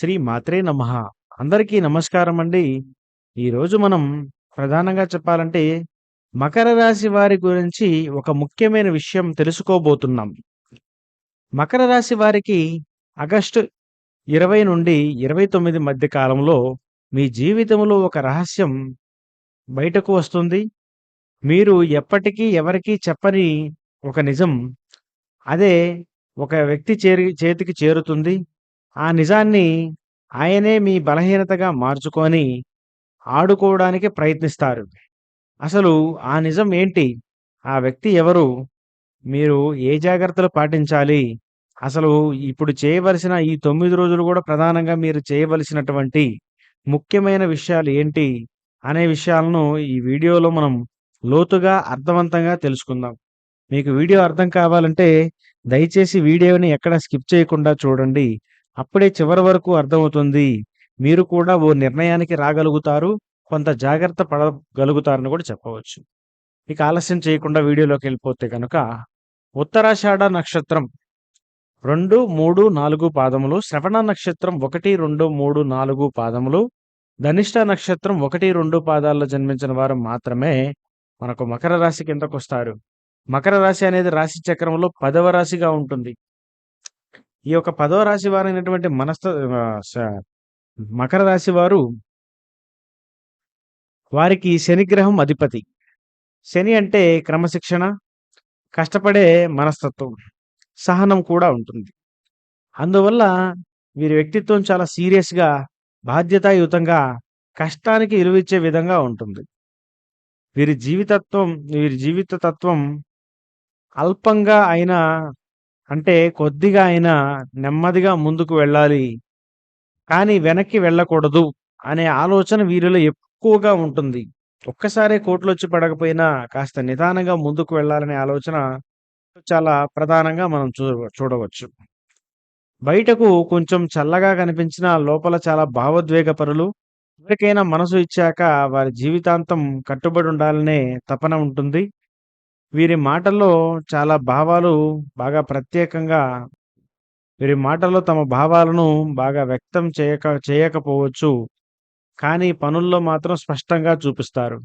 శ్రీ మాత్రే నమ. అందరికీ నమస్కారం అండి. ఈరోజు మనం ప్రధానంగా చెప్పాలంటే మకర రాశి వారి గురించి ఒక ముఖ్యమైన విషయం తెలుసుకోబోతున్నాం. మకర రాశి వారికి ఆగస్టు ఇరవై నుండి ఇరవై తొమ్మిది మధ్య కాలంలో మీ జీవితంలో ఒక రహస్యం బయటకు వస్తుంది. మీరు ఎప్పటికీ ఎవరికీ చెప్పని ఒక నిజం. అదే ఒక వ్యక్తి చేరి చేతికి చేరుతుంది. ఆ నిజాన్ని ఆయనే మీ బలహీనతగా మార్చుకొని ఆడుకోవడానికి ప్రయత్నిస్తారు. అసలు ఆ నిజం ఏంటి? ఆ వ్యక్తి ఎవరు? మీరు ఏ జాగ్రత్తలు పాటించాలి? అసలు ఇప్పుడు చేయవలసిన ఈ తొమ్మిది రోజులు కూడా ప్రధానంగా మీరు చేయవలసినటువంటి ముఖ్యమైన విషయాలు ఏంటి? అనే విషయాలను ఈ వీడియోలో మనం లోతుగా అర్థవంతంగా తెలుసుకుందాం. మీకు వీడియో అర్థం కావాలంటే దయచేసి వీడియోని ఎక్కడ స్కిప్ చేయకుండా చూడండి. అప్పుడే చివరి వరకు అర్థమవుతుంది. మీరు కూడా ఓ నిర్ణయానికి రాగలుగుతారు. కొంత జాగ్రత్త పడగలుగుతారని కూడా చెప్పవచ్చు. ఇక ఆలస్యం చేయకుండా వీడియోలోకి వెళ్ళిపోతే కనుక ఉత్తరాషాఢ నక్షత్రం రెండు మూడు నాలుగు పాదములు శ్రవణ నక్షత్రం ఒకటి రెండు మూడు నాలుగు పాదములు ధనిష్ట నక్షత్రం ఒకటి రెండు పాదాల్లో జన్మించిన వారు మాత్రమే మనకు మకర రాశి కిందకు వస్తారు. మకర రాశి అనేది రాశి చక్రంలో పదవ రాశిగా ఉంటుంది. ఈ యొక్క పదవ రాశి వారైనటువంటి మనస్త మకర రాశి వారు వారికి శనిగ్రహం అధిపతి. శని అంటే క్రమశిక్షణ కష్టపడే మనస్తత్వం సహనం కూడా ఉంటుంది. అందువల్ల వీరి వ్యక్తిత్వం చాలా సీరియస్గా బాధ్యతాయుతంగా కష్టానికి విలువిచ్చే విధంగా ఉంటుంది. వీరి జీవితత్వం వీరి జీవిత తత్వం అల్పంగా అయినా అంటే కొద్దిగా అయినా నెమ్మదిగా ముందుకు వెళ్ళాలి. కానీ వెనక్కి వెళ్ళకూడదు అనే ఆలోచన వీరిలో ఎక్కువగా ఉంటుంది. ఒక్కసారే కోట్లు వచ్చి పడకపోయినా కాస్త నిదానంగా ముందుకు వెళ్ళాలనే ఆలోచన చాలా ప్రధానంగా మనం చూ చూడవచ్చు. బయటకు కొంచెం చల్లగా కనిపించిన లోపల చాలా భావోద్వేగపరులు ఎవరికైనా మనసు ఇచ్చాక వారి జీవితాంతం కట్టుబడి ఉండాలనే తపన ఉంటుంది. వీరి మాటల్లో చాలా భావాలు బాగా ప్రత్యేకంగా వీరి మాటల్లో తమ భావాలను బాగా వ్యక్తం చేయక చేయకపోవచ్చు. కానీ పనుల్లో మాత్రం స్పష్టంగా చూపిస్తారు.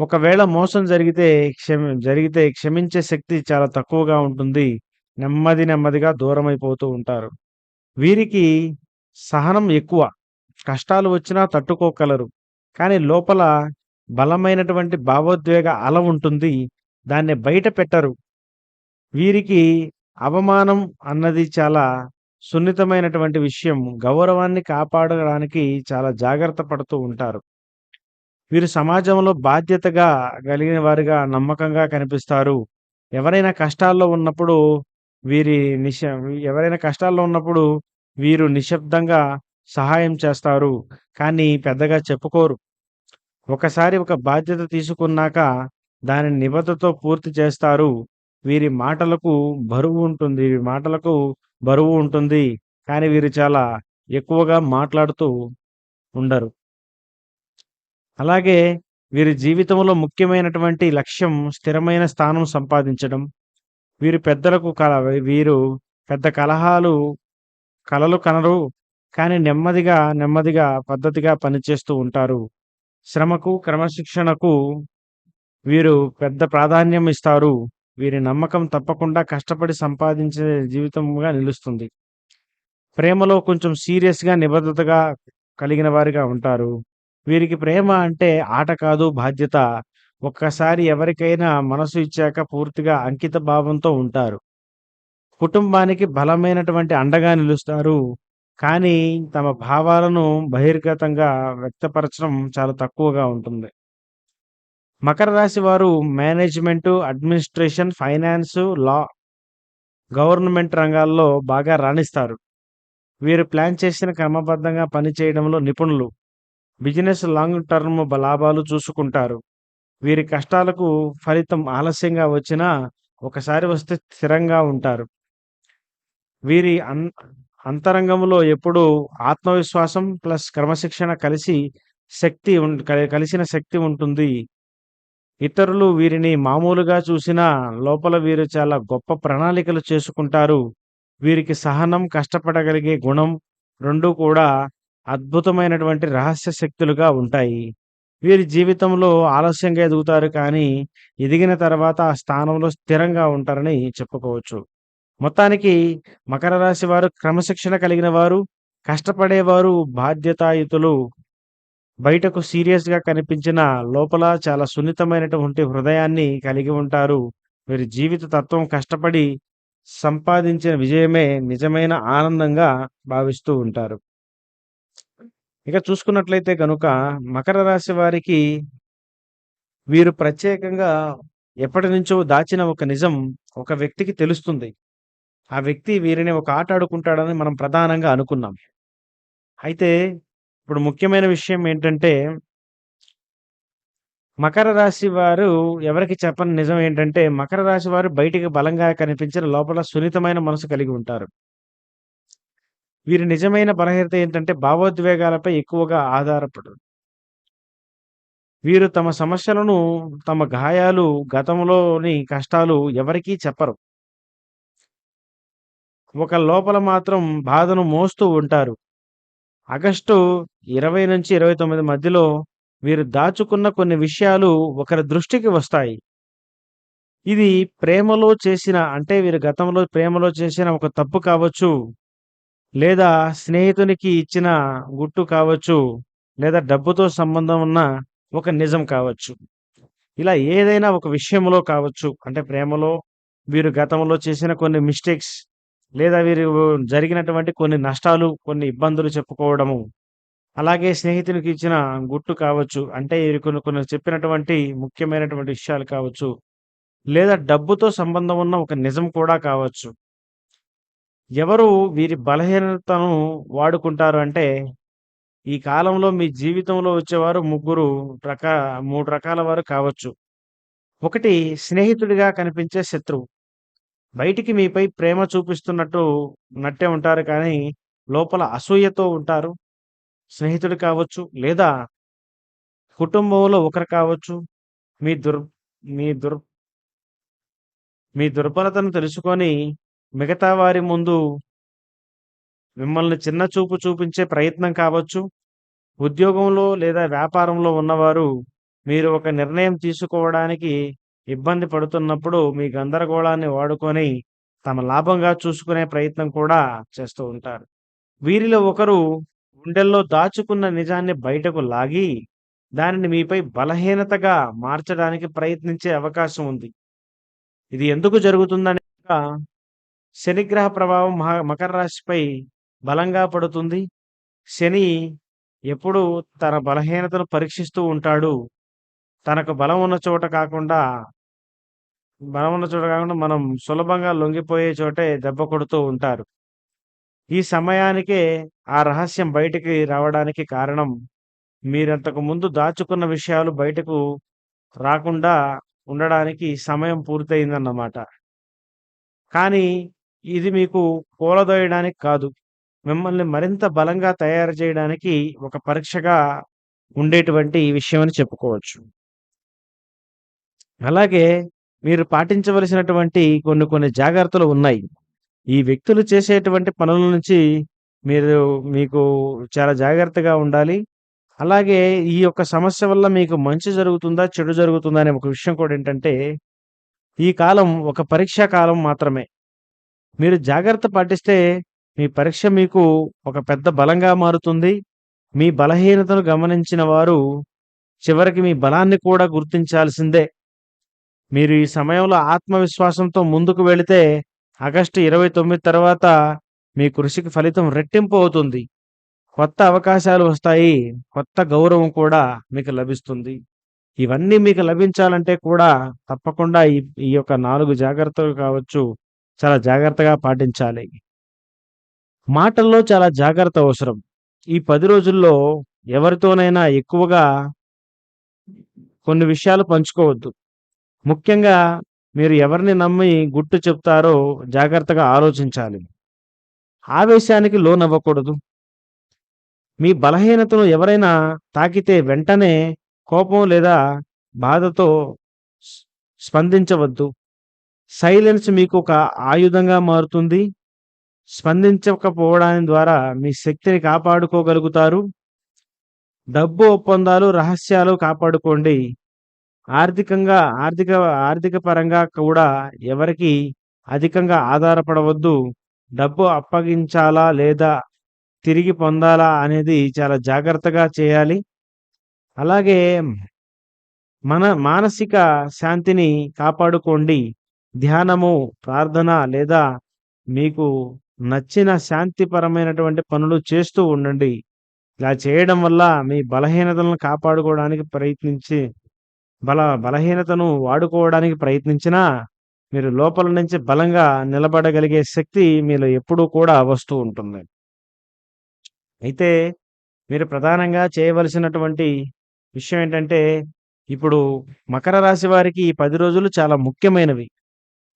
ఒకవేళ మోసం జరిగితే క్షమి జరిగితే క్షమించే శక్తి చాలా తక్కువగా ఉంటుంది. నెమ్మది నెమ్మదిగా దూరం అయిపోతూ ఉంటారు. వీరికి సహనం ఎక్కువ. కష్టాలు వచ్చినా తట్టుకోగలరు. కానీ లోపల బలమైనటువంటి భావోద్వేగ అల ఉంటుంది. దాన్ని బయట పెట్టరు. వీరికి అవమానం అన్నది చాలా సున్నితమైనటువంటి విషయం. గౌరవాన్ని కాపాడడానికి చాలా జాగ్రత్త పడుతూ ఉంటారు. వీరు సమాజంలో బాధ్యతగా కలిగిన వారిగా నమ్మకంగా కనిపిస్తారు. ఎవరైనా కష్టాల్లో ఉన్నప్పుడు వీరి నిశ ఎవరైనా కష్టాల్లో ఉన్నప్పుడు వీరు నిశ్శబ్దంగా సహాయం చేస్తారు. కానీ పెద్దగా చెప్పుకోరు. ఒకసారి ఒక బాధ్యత తీసుకున్నాక దానిని నిబద్ధతో పూర్తి చేస్తారు. వీరి మాటలకు బరువు ఉంటుంది. వీరి మాటలకు బరువు ఉంటుంది. కానీ వీరు చాలా ఎక్కువగా మాట్లాడుతూ ఉండరు. అలాగే వీరి జీవితంలో ముఖ్యమైనటువంటి లక్ష్యం స్థిరమైన స్థానం సంపాదించడం. వీరు పెద్దలకు కల వీరు పెద్ద కలహాలు కలలు కనరు. కానీ నెమ్మదిగా నెమ్మదిగా పద్ధతిగా పనిచేస్తూ ఉంటారు. శ్రమకు క్రమశిక్షణకు వీరు పెద్ద ప్రాధాన్యం ఇస్తారు. వీరి నమ్మకం తప్పకుండా కష్టపడి సంపాదించే జీవితంగా నిలుస్తుంది. ప్రేమలో కొంచెం సీరియస్గా నిబద్ధతగా కలిగిన వారిగా ఉంటారు. వీరికి ప్రేమ అంటే ఆట కాదు బాధ్యత. ఒక్కసారి ఎవరికైనా మనసు ఇచ్చాక పూర్తిగా అంకిత భావంతో ఉంటారు. కుటుంబానికి బలమైనటువంటి అండగా నిలుస్తారు. కానీ తమ భావాలను బహిర్గతంగా వ్యక్తపరచడం చాలా తక్కువగా ఉంటుంది. మకర రాశి వారు management administration finance law government రంగాల్లో బాగా రాణిస్తారు. వీరు ప్లాన్ చేసిన క్రమబద్ధంగా పనిచేయడంలో నిపుణులు. బిజినెస్ లాంగ్ టర్మ్ లాభాలు చూసుకుంటారు. వీరి కష్టాలకు ఫలితం ఆలస్యంగా వచ్చినా ఒకసారి వస్తే స్థిరంగా ఉంటారు. వీరి అన్ అంతరంగంలో ఎప్పుడూ ఆత్మవిశ్వాసం ప్లస్ క్రమశిక్షణ కలిసి శక్తి ఉం- కలిసిన శక్తి ఉంటుంది. ఇతరులు వీరిని మామూలుగా చూసినా లోపల వీరు చాలా గొప్ప ప్రణాళికలు చేసుకుంటారు వీరికి సహనం కష్టపడగలిగే గుణం రెండూ కూడా అద్భుతమైనటువంటి రహస్య శక్తులుగా ఉంటాయి. వీరి జీవితంలో ఆలస్యంగా ఎదుగుతారు కానీ, ఎదిగిన తర్వాత ఆ స్థానంలో స్థిరంగా ఉంటారని చెప్పుకోవచ్చు. మొత్తానికి మకర రాశి వారు క్రమశిక్షణ కలిగిన వారు, కష్టపడేవారు, బాధ్యతాయుతులు. బయటకు సీరియస్‌గా కనిపించినా లోపల చాలా సున్నితమైనటువంటి హృదయాన్ని కలిగి ఉంటారు. వీరి జీవిత తత్వం కష్టపడి సంపాదించిన విజయమే నిజమైన ఆనందంగా భావిస్తూ ఉంటారు. ఇక చూసుకున్నట్లయితే కనుక మకర రాశి వారికి వీరు ప్రత్యేకంగా ఎప్పటి నుంచో దాచిన ఒక నిజం ఒక వ్యక్తికి తెలుస్తుంది. ఆ వ్యక్తి వీరిని ఒక ఆట ఆడుకుంటాడని మనం ప్రధానంగా అనుకున్నాం. అయితే ఇప్పుడు ముఖ్యమైన విషయం ఏంటంటే మకర రాశి వారు ఎవరికి చెప్పని నిజం ఏంటంటే, మకర రాశి వారు బయటికి బలంగా కనిపించిన లోపల సున్నితమైన మనసు కలిగి ఉంటారు. వీరి నిజమైన బలహీనత ఏంటంటే భావోద్వేగాలపై ఎక్కువగా ఆధారపడరు. వీరు తమ సమస్యలను, తమ గాయాలు, గతంలోని కష్టాలు ఎవరికీ చెప్పరు. ఒక లోపల మాత్రం బాధను మోస్తూ ఉంటారు. ఆగస్టు 20-29 మధ్యలో వీరు దాచుకున్న కొన్ని విషయాలు ఒకరి దృష్టికి వస్తాయి. ఇది ప్రేమలో చేసిన అంటే వీరు గతంలో ప్రేమలో చేసిన ఒక తప్పు కావచ్చు. లేదా స్నేహితునికి ఇచ్చిన గుట్టు కావచ్చు. లేదా డబ్బుతో సంబంధం ఉన్న ఒక నిజం కావచ్చు. ఇలా ఏదైనా ఒక విషయంలో కావచ్చు. అంటే ప్రేమలో వీరు గతంలో చేసిన కొన్ని మిస్టేక్స్ లేదా వీరు జరిగినటువంటి కొన్ని నష్టాలు, కొన్ని ఇబ్బందులు చెప్పుకోవడము. అలాగే స్నేహితునికి ఇచ్చిన గుట్టు కావచ్చు. అంటే వీరు కొన్ని కొన్ని చెప్పినటువంటి ముఖ్యమైనటువంటి విషయాలు కావచ్చు. లేదా డబ్బుతో సంబంధం ఉన్న ఒక నిజం కూడా కావచ్చు. ఎవరు వీరి బలహీనతను వాడుకుంటారు అంటే, ఈ కాలంలో మీ జీవితంలో వచ్చేవారు ముగ్గురు రకా మూడు రకాల వారు కావచ్చు. ఒకటి స్నేహితుడిగా కనిపించే శత్రువు. బయటికి మీపై ప్రేమ చూపిస్తున్నట్టు నట్టే ఉంటారు కానీ, లోపల అసూయతో ఉంటారు. స్నేహితుడు కావచ్చు. లేదా కుటుంబంలో ఒకరు కావచ్చు. మీ దుర్ మీ దుర్ మీ దుర్బలతను తెలుసుకొని మిగతా వారి ముందు మిమ్మల్ని చిన్న చూపు చూపించే ప్రయత్నం కావచ్చు. ఉద్యోగంలో లేదా వ్యాపారంలో ఉన్నవారు మీరు ఒక నిర్ణయం తీసుకోవడానికి ఇబ్బంది పడుతున్నప్పుడు మీ గందరగోళాన్ని వాడుకొని తమ లాభంగా చూసుకునే ప్రయత్నం కూడా చేస్తూ ఉంటారు. వీరిలో ఒకరు గుండెల్లో దాచుకున్న నిజాన్ని బయటకు లాగి, దానిని మీపై బలహీనతగా మార్చడానికి ప్రయత్నించే అవకాశం ఉంది. ఇది ఎందుకు జరుగుతుందని శనిగ్రహ ప్రభావం మకర రాశిపై బలంగా పడుతుంది. శని ఎప్పుడు తన బలహీనతను పరీక్షిస్తూ ఉంటాడు. తనకు బలం ఉన్న చోట కాకుండా బలం ఉన్న చోట కాకుండా మనం సులభంగా లొంగిపోయే చోటే దెబ్బ కొడుతూ ఉంటారు. ఈ సమయానికే ఆ రహస్యం బయటికి రావడానికి కారణం మీరంతకు ముందు దాచుకున్న విషయాలు బయటకు రాకుండా ఉండడానికి సమయం పూర్తయిందన్నమాట. కానీ ఇది మీకు కూలదోయడానికి కాదు. మిమ్మల్ని మరింత బలంగా తయారు చేయడానికి ఒక పరీక్షగా ఉండేటువంటి విషయం అని చెప్పుకోవచ్చు. అలాగే మీరు పాటించవలసినటువంటి కొన్ని కొన్ని జాగ్రత్తలు ఉన్నాయి. ఈ వ్యక్తులు చేసేటువంటి పనుల నుంచి మీరు మీకు చాలా జాగ్రత్తగా ఉండాలి. అలాగే ఈ యొక్క సమస్య వల్ల మీకు మంచి జరుగుతుందా? చెడు జరుగుతుందా? అనే ఒక విషయం కూడా ఏంటంటే, ఈ కాలం ఒక పరీక్షా కాలం మాత్రమే. మీరు జాగ్రత్త పాటిస్తే మీ పరీక్ష మీకు ఒక పెద్ద బలంగా మారుతుంది. మీ బలహీనతను గమనించిన వారు చివరికి మీ బలాన్ని కూడా గుర్తించాల్సిందే. మీరు ఈ సమయంలో ఆత్మవిశ్వాసంతో ముందుకు వెళితే ఆగస్టు 29 తర్వాత మీ కృషికి ఫలితం రెట్టింపు అవుతుంది. కొత్త అవకాశాలు వస్తాయి. కొత్త గౌరవం కూడా మీకు లభిస్తుంది. ఇవన్నీ మీకు లభించాలంటే కూడా తప్పకుండా ఈ ఈ యొక్క నాలుగు జాగ్రత్తలు కావచ్చు, చాలా జాగ్రత్తగా పాటించాలి. మాటల్లో చాలా జాగ్రత్త అవసరం. ఈ పది రోజుల్లో ఎవరితోనైనా ఎక్కువగా కొన్ని విషయాలు పంచుకోవద్దు. ముఖ్యంగా మీరు ఎవరిని నమ్మి గుట్టు చెప్తారో జాగ్రత్తగా ఆలోచించాలి. ఆవేశానికి లోనవ్వకూడదు. మీ బలహీనతను ఎవరైనా తాకితే వెంటనే కోపం లేదా బాధతో స్పందించవద్దు. సైలెన్స్ మీకు ఒక ఆయుధంగా మారుతుంది. స్పందించకపోవడాని ద్వారా మీ శక్తిని కాపాడుకోగలుగుతారు. డబ్బు ఒప్పందాలు, రహస్యాలు కాపాడుకోండి. ఆర్థికంగా ఆర్థిక ఆర్థిక పరంగా కూడా ఎవరికి అధికంగా ఆధారపడవద్దు. డబ్బు అప్పగించాలా? లేదా తిరిగి పొందాలా? అనేది చాలా జాగ్రత్తగా చేయాలి. అలాగే మన మానసిక శాంతిని కాపాడుకోండి. ధ్యానము, ప్రార్థన లేదా మీకు నచ్చిన శాంతిపరమైనటువంటి పనులు చేస్తూ ఉండండి. ఇలా చేయడం వల్ల మీ బలహీనతలను కాపాడుకోవడానికి ప్రయత్నించి బల బలహీనతను వాడుకోవడానికి ప్రయత్నించినా మీరు లోపల నుంచి బలంగా నిలబడగలిగే శక్తి మీలో ఎప్పుడూ కూడా వస్తూ ఉంటుంది. అయితే మీరు ప్రధానంగా చేయవలసినటువంటి విషయం ఏంటంటే ఇప్పుడు మకర రాశి వారికి ఈ పది రోజులు చాలా ముఖ్యమైనవి.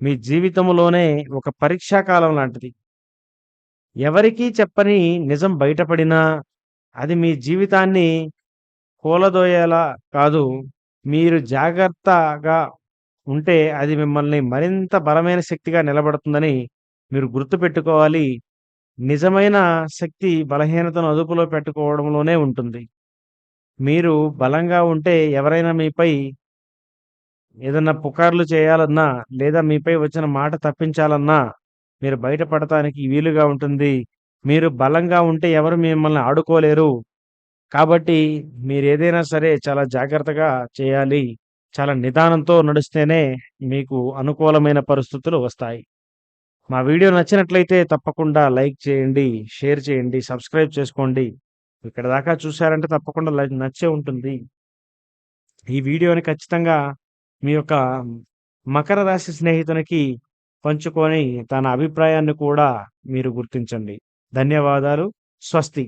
మీ జీవితంలోనే ఒక పరీక్షా కాలం లాంటిది. ఎవరికీ చెప్పని నిజం బయటపడినా అది మీ జీవితాన్ని కూలదోయేలా కాదు. మీరు జాగ్రత్తగా ఉంటే అది మిమ్మల్ని మరింత బలమైన శక్తిగా నిలబడుతుందని మీరు గుర్తుపెట్టుకోవాలి. నిజమైన శక్తి బలహీనతను అదుపులో పెట్టుకోవడంలోనే ఉంటుంది. మీరు బలంగా ఉంటే ఎవరైనా మీపై ఏదన్నా పుకార్లు చేయాలన్నా, లేదా మీపై వచ్చిన మాట తప్పించాలన్నా మీరు బయటపడటానికి వీలుగా ఉంటుంది. మీరు బలంగా ఉంటే ఎవరు మిమ్మల్ని ఆడుకోలేరు. కాబట్టి మీరు ఏదైనా సరే చాలా జాగ్రత్తగా చేయాలి. చాలా నిదానంతో నడిస్తేనే మీకు అనుకూలమైన పరిస్థితులు వస్తాయి. మా వీడియో నచ్చినట్లయితే తప్పకుండా లైక్ చేయండి, షేర్ చేయండి, సబ్స్క్రైబ్ చేసుకోండి. ఇక్కడి దాకా చూసారంటే తప్పకుండా నచ్చే ఉంటుంది. ఈ వీడియోని ఖచ్చితంగా మీ యొక్క మకర రాశి స్నేహితునికి పంచుకొని తన అభిప్రాయాన్ని కూడా మీరు గుర్తించండి. ధన్యవాదాలు. స్వస్తి.